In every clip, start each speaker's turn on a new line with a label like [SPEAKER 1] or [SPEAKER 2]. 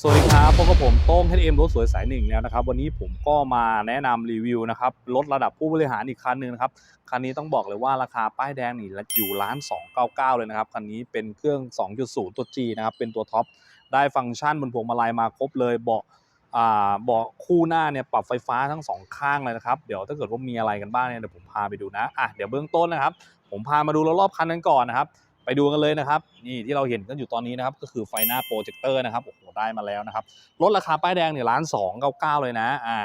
[SPEAKER 1] สวัสดีครับพบกับผมโต้ง HM รถสวยสายหนึ่งแล้วนะครับ วันนี้ผมก็มาแนะนำรีวิวนะครับรถระดับผู้บริหารอีกคันหนึ่งนะครับ คันนี้ต้องบอกเลยว่าราคาป้ายแดงนี่อยู่ล้าน 299 เลยนะครับ คันนี้เป็นเครื่อง 2.0 ตัว G นะครับ เป็นตัวท็อป ได้ฟังก์ชันบนพวงมาลัยมาครบเลยเบาะอ่าเบาะคู่หน้าเนี่ยปรับไฟฟ้าทั้งสองข้างเลยนะครับ เดี๋ยวถ้าเกิดว่ามีอะไรกันบ้างเนี่ยเดี๋ยวผมพาไปดูนะอะเดี๋ยวเบื้องต้นนะครับ ผมพามาดูรอบๆคันนั้นก่อนนะครับ ไปดูกันเลยนะครับนี่ที่เราเห็นกันอยู่ตอนนี้นะครับก็คือไฟหน้าโปรเจคเตอร์นะครับโอ้โหได้มาแล้วนะครับลดราคาป้ายแดงเนี่ยล้านสองเก้าเก้าเลยนะอ่า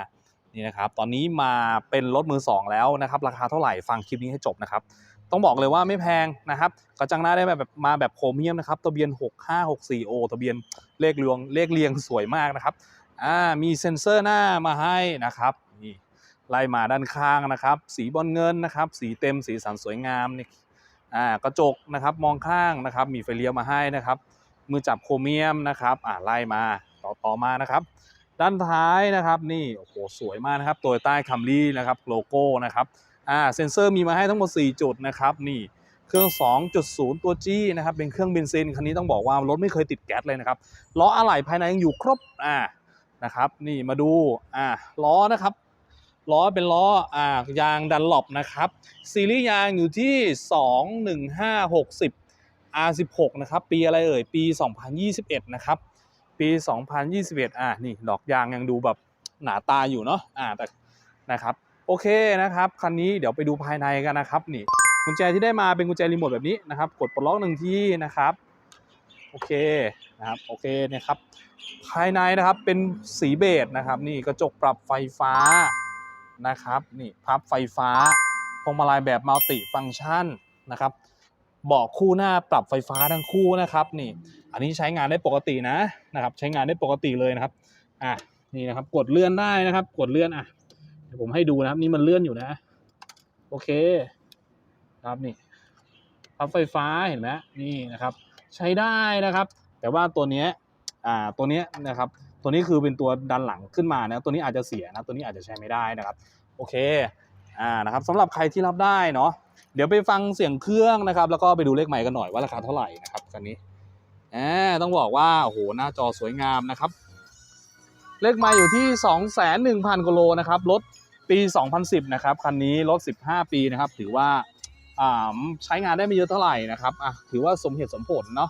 [SPEAKER 1] นี่นะครับตอนนี้มาเป็นรถมือสองแล้วนะครับราคาเท่าไหร่ฟังคลิปนี้ให้จบนะครับต้องบอกเลยว่าไม่แพงนะครับกระจังหน้าได้แบบมาแบบโครเมียมนะครับทะเบียน 6564โอทะเบียนเลขเรียงเลขเรียงสวยมากนะครับอ่ามีเซ็นเซอร์หน้ามาให้นะครับนี่ไล่มาด้านข้างนะครับ สีบอลเงินนะครับ สีเต็มสีสันสวยงามนี่ อ่ากระจกนะครับมองข้างนะครับ มีไฟเลี้ยวมาให้นะครับ มือจับโครเมียมนะครับอ่าไล่มาต่อต่อมานะครับ ด้านท้ายนะครับนี่โอ้โหสวยมากนะครับตัวใต้คัมรี่นะครับโลโก้นะครับอ่าเซ็นเซอร์มีมาให้ทั้งหมด 4 จุดนะครับนี่เครื่อง 2.0 ตัว G นะครับเป็นเครื่องเบนซินคันนี้ต้องบอกว่ารถไม่เคยติดแก๊สเลยนะครับล้ออะไหล่ภายในยังอยู่ครบอ่านะครับ นี่มาดูอ่าล้อนะครับ ล้อเป็นล้ออ่ายางดันหลบนะครับ ซีรีส์ยางอยู่ที่ 21560 R16 นะครับ ปีอะไรเอ่ย ปี 2021 นะครับ ปี 2021 อะนี่ดอกยางยังดูแบบหนาตาอยู่เนาะอ่าแต่นะครับโอเคนะครับคันนี้เดี๋ยวไปดูภายในกันนะครับนี่กุญแจที่ได้มาเป็นกุญแจรีโมทแบบนี้นะครับ กดปลดล็อกหนึ่งที่นะครับโอเคนะครับโอเคนี่ยครับภายในนะครับเป็นสีเบจนะครับ นี่กระจกปรับไฟฟ้า นะครับนี่พับไฟฟ้าพวงมาลัยแบบมัลติฟังก์ชันนะครับเบาะคู่หน้าปรับไฟฟ้าทั้งคู่นะครับนี่ อันนี้ใช้งานได้ปกตินะนะครับ ใช้งานได้ปกติเลยนะครับอะนี่นะครับ กดเลื่อนได้นะครับ กดเลื่อนอะเดี๋ยวผมให้ดูนะครับ นี่มันเลื่อนอยู่นะ โอเคครับนี่พับไฟฟ้าเห็นไหมนี่นะครับ ใช้ได้นะครับ แต่ว่าตัวเนี้ยอ่าตัวเนี้ยนะครับ ตัวนี้คือเป็นตัวดันหลังขึ้นมานะตัวนี้อาจจะเสียนะตัวนี้อาจจะใช้ไม่ได้นะครับโอเคอ่านะครับสำหรับใครที่รับได้เนาะเดี๋ยวไปฟังเสียงเครื่องนะครับ แล้วก็ไปดูเลขใหม่กันหน่อยว่าราคาเท่าไหร่นะครับคันนี้อ่าต้องบอกว่าโอ้โหหน้าจอสวยงามนะครับ เลขใหม่อยู่ที่ 21,000กิโลนะครับรถปี 2010 นะครับคันนี้รถ 15 ปีนะครับ ถือว่าอ่าใช้งานได้ไม่เยอะเท่าไหร่นะครับอะถือว่าสมเหตุสมผลเนาะ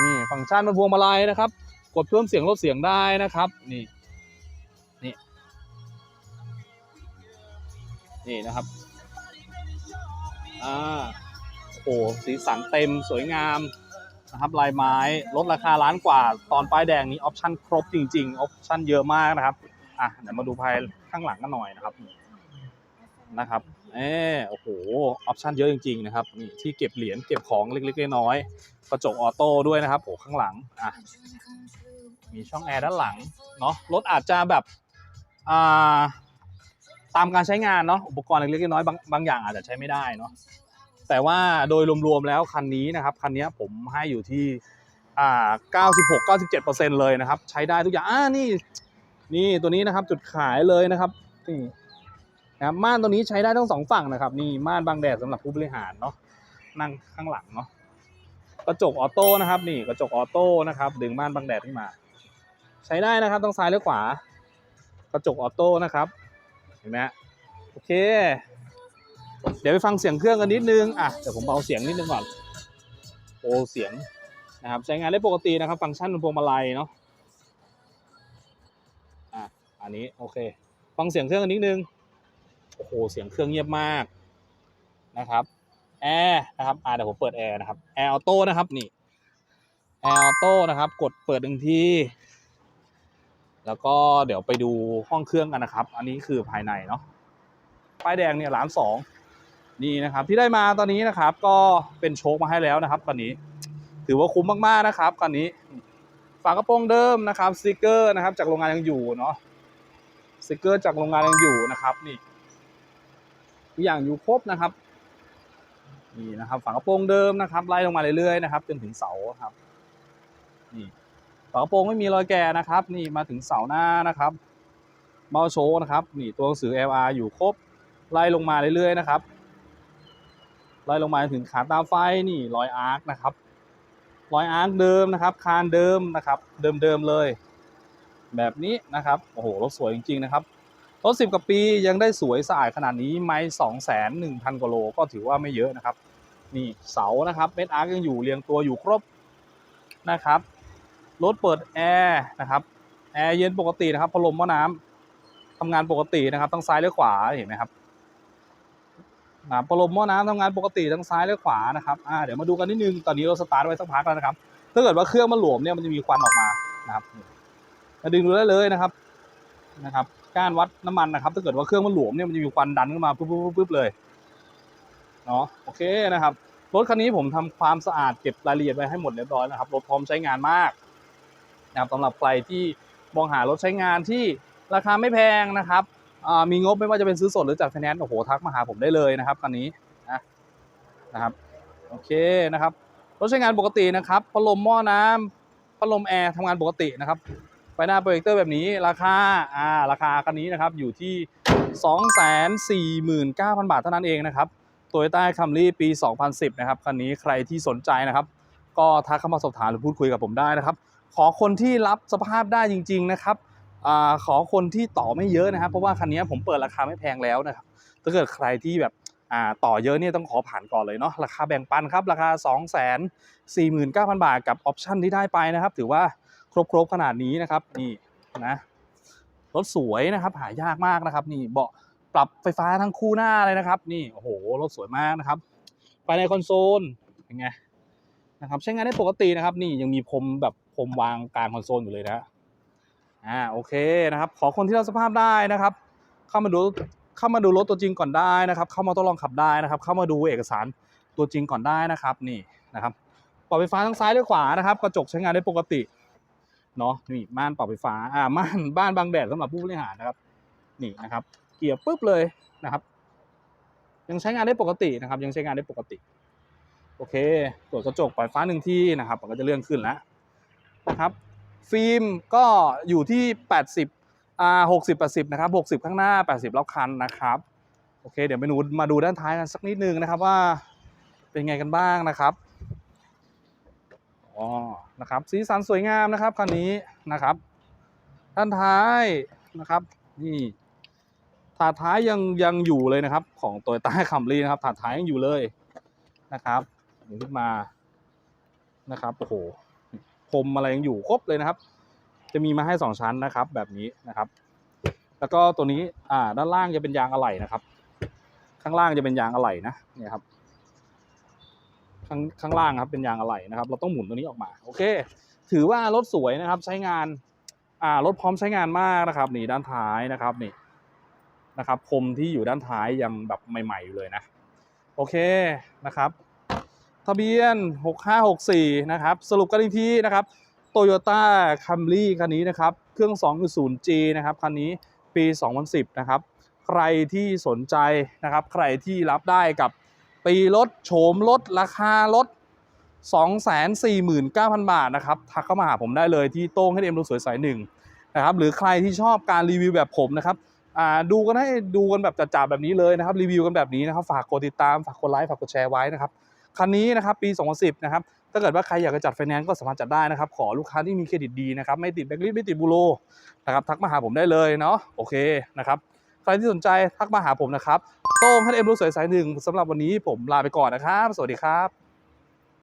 [SPEAKER 1] นี่ฟังก์ชันบนพวงมาลัยนะครับ กดเพิ่มเสียงลดเสียงได้นะครับ นี่นี่นี่นะครับอ่าโอ้สีสันเต็มสวยงามนะครับลายไม้ลดราคาล้านกว่า ตอนป้ายแดงนี้ออปชั่นครบจริงๆออปชั่นเยอะมากนะครับอะเดี๋ยวมาดูภายข้างหลังกันหน่อยนะครับ นะครับเออโอ้โห ออปชั่นเยอะจริงๆนะครับนี่ที่เก็บเหรียญเก็บของเล็กๆน้อยๆกระจกออโต้ด้วยนะครับโอ้ข้างหลังอะมีช่องแอร์ด้านหลังเนาะรถอาจจะแบบอ่าตามการใช้งานเนาะอุปกรณ์เล็กๆน้อยๆบางบางอย่างอาจจะใช้ไม่ได้เนาะแต่ว่าโดยรวมๆแล้วคันนี้นะครับคันนี้ผมให้อยู่ที่อ่า96-97%เลยนะครับ ใช้ได้ทุกอย่างอ่านี่ นี่ตัวนี้นะครับจุดขายเลยนะครับนี่ นะครับม่านตัวนี้ใช้ได้ทั้งสองฝั่งนะครับ นี่ม่านบังแดดสำหรับผู้บริหารเนาะนั่งข้างหลังเนาะกระจกออโต้นะครับ นี่กระจกออโต้นะครับ ดึงม่านบังแดดขึ้นมา ใช้ได้นะครับทั้งซ้ายและขวา กระจกออโต้นะครับเห็นไหมโอเค เดี๋ยวไปฟังเสียงเครื่องกันนิดนึงอะเดี๋ยวผมเบาเสียงนิดนึงก่อนโอ้เสียงนะครับใช้งานได้ปกตินะครับ ฟังก์ชันบนพวงมาลัยเนาะอะอันนี้โอเค ฟังเสียงเครื่องกันนิดนึง โอ้โหเสียงเครื่องเงียบมากนะครับแอร์นะครับอ่าเดี๋ยวผมเปิดแอร์นะครับแอร์ออโต้นะครับนี่แอร์ออโต้นะครับ กดเปิดหนึ่งทีแล้วก็เดี๋ยวไปดูห้องเครื่องกันนะครับ อันนี้คือภายในเนาะป้ายแดงเนี่ยล้านสองนี่นะครับ ที่ได้มาตอนนี้นะครับ ก็เป็นโชคมาให้แล้วนะครับตอนนี้ ถือว่าคุ้มมากๆนะครับคันนี้ ฝากระโปรงเดิมนะครับสติกเกอร์นะครับ จากโรงงานยังอยู่เนาะสติกเกอร์จากโรงงานยังอยู่นะครับนี่ ทุกอย่างอยู่ครบนะครับนี่นะครับฝากระโปรงเดิมนะครับไล่ลงมาเรื่อยๆนะครับจนถึงเสาครับนี่ฝากระโปรงไม่มีรอยแก่นะครับ นี่มาถึงเสาหน้านะครับเมาโชว์นะครับนี่ตัวหนังสือ LR อยู่ครบไล่ลงมาเรื่อยๆนะครับไล่ลงมาถึงขาตาไฟนี่รอยอาร์คนะครับรอยอาร์คเดิมนะครับ คานเดิมนะครับ เดิมๆเลย แบบนี้นะครับโอ้โหรถสวยจริงๆนะครับ รถสิบกว่าปียังได้สวยสะอาดขนาดนี้ไม่สองแสนหนึ่งพันกว่าโลก็ถือว่าไม่เยอะนะครับ นี่เสานะครับเม็ดอาร์กยังอยู่เรียงตัวอยู่ครบนะครับ รถเปิดแอร์นะครับแอร์เย็นปกตินะครับพัดลมหม้อน้ำทำงานปกตินะครับ ทั้งซ้ายและขวาเห็นไหมครับนะพัดลมหม้อน้ำทำงานปกติทั้งซ้ายและขวานะครับอ่าเดี๋ยวมาดูกันนิดนึงตอนนี้เราสตาร์ทไว้สักพักแล้วนะครับ ถ้าเกิดว่าเครื่องมันหลวมเนี่ยมันจะมีควันออกมานะครับดึงดูได้เลยนะครับนะครับ ก้านวัดน้ำมันนะครับ ถ้าเกิดว่าเครื่องมันหลวมเนี่ยมันจะมีควันดันขึ้นมาปุ๊บปุ๊บปุ๊บเลยเนาะโอเคนะครับรถคันนี้ผมทำความสะอาดเก็บรายละเอียดไว้ให้หมดเรียบร้อยนะครับรถพร้อมใช้งานมากนะครับสำหรับใครที่มองหารถใช้งานที่ราคาไม่แพงนะครับมีงบไม่ว่าจะเป็นซื้อสดหรือจัดไฟแนนซ์โอ้โหทักมาหาผมได้เลยนะครับคันนี้นะนะครับโอเคนะครับรถใช้งานปกตินะครับพัดลมหม้อน้ำพัดลมแอร์ทำงานปกตินะครับ หน้าโปรเจคเตอร์แบบนี้ราคาอ่าราคาคันนี้นะครับอยู่ที่ 249,000 บาทเท่านั้นเองนะครับโตโยต้าคัมรี่ปี 2010 นะครับคันนี้ใครที่สนใจนะครับ ก็ทักเข้ามาสอบถามหรือพูดคุยกับผมได้นะครับ ขอคนที่รับสภาพได้จริง ๆ นะครับอ่าขอคนที่ต่อไม่เยอะนะครับ เพราะว่าคันนี้ผมเปิดราคาไม่แพงแล้วนะครับ ถ้าเกิดใครที่แบบอ่าต่อเยอะเนี่ยต้องขอผ่านก่อนเลยเนาะราคาแบ่งปันครับ ราคา 2 4 9 0 0 0 บาทกับออปชันที่ได้ไปนะครับ ถือว่า ครบครบขนาดนี้นะครับนี่นะรถสวยนะครับ หายากมากนะครับ นี่เบาะปรับไฟฟ้าทั้งคู่หน้าเลยนะครับ นี่โอ้โหรถสวยมากนะครับภายในคอนโซลเป็นไงนะครับใช้งานได้ปกตินะครับ นี่ยังมีพรมแบบพรมวางกลางคอนโซลอยู่เลยนะอ่าโอเคนะครับ ขอคนที่เราสภาพได้นะครับ เข้ามาดูเข้ามาดูรถตัวจริงก่อนได้นะครับ เข้ามาทดลองขับได้นะครับ เข้ามาดูเอกสารตัวจริงก่อนได้นะครับ นี่นะครับปรับไฟฟ้าทั้งซ้ายและขวานะครับ กระจกใช้งานได้ปกติ เนาะนี่ม่านปรับไฟฟ้าอ่าม่านบ้านบางแดดสำหรับผู้บริหารนะครับ นี่นะครับ เกี่ยร์ปุ๊บเลยนะครับ ยังใช้งานได้ปกตินะครับ ยังใช้งานได้ปกติ โอเคตรวจกระจกปล่อยฟ้าหนึ่งที่นะครับมันก็จะเลื่อนขึ้นแล้วนะครับ ฟิล์มก็อยู่ที่ 80อ่าหกสิบแปดสิบนะครับหกสิบข้างหน้าแปดสิบรอบคันนะครับโอเค เดี๋ยวไปดูมาดูด้านท้ายกันสักนิดนึงนะครับว่าเป็นไงกันบ้างนะครับ อ๋อนะครับสีสันสวยงามนะครับคันนี้นะครับด้านท้ายนะครับนี่ถาดท้ายยังยังอยู่เลยนะครับ ของตัวใต้คัมรี่นะครับถาดท้ายยังอยู่เลยนะครับยกขึ้นมานะครับโอ้โหพรมอะไรยังอยู่ครบเลยนะครับ จะมีมาให้สองชั้นนะครับ แบบนี้นะครับ แล้วก็ตัวนี้อ่าด้านล่างจะเป็นยางอะไหล่นะครับ ข้างล่างจะเป็นยางอะไหล่นะเนี่ยครับ ข้างข้างล่างครับเป็นยางอะไหล่นะครับ เราต้องหมุนตัวนี้ออกมาโอเค ถือว่ารถสวยนะครับ ใช้งานอ่ารถพร้อมใช้งานมากนะครับ นี่ด้านท้ายนะครับนี่นะครับคมที่อยู่ด้านท้ายยังแบบใหม่ๆอยู่เลยนะ โอเคนะครับ ทะเบียน 6564 นะครับ สรุปกันอีกทีนะครับ Toyota Camry คันนี้นะครับ เครื่อง 2.0G นะครับ คันนี้ปี 2010 นะครับ ใครที่สนใจนะครับ ใครที่รับได้กับ ปีรถโฉมรถราคารถ249,000 บาทนะครับทักเข้ามาหาผมได้เลยที่โต้งให้เอ็มดูสวยสายหนึ่งนะครับหรือใครที่ชอบการรีวิวแบบผมนะครับดูกันให้ดูกันแบบจัดๆแบบนี้เลยนะครับรีวิวกันแบบนี้นะครับฝากกดติดตามฝากกดไลค์ฝากกดแชร์ไว้นะครับคันนี้นะครับปี 2010 นะครับถ้าเกิดว่าใครอยากจะจัดไฟแนนซ์ก็สามารถจัดได้นะครับ ขอลูกค้าที่มีเครดิตดีนะครับ ไม่ติดแบล็คลิสไม่ติดบูโรนะครับ ทักมาหาผมได้เลยเนาะโอเคนะครับ ใครที่สนใจทักมาหาผมนะครับ โต้งท่านเอ็มรู้สวยสายหนึ่งสำหรับวันนี้ผมลาไปก่อนนะครับ สวัสดีครับ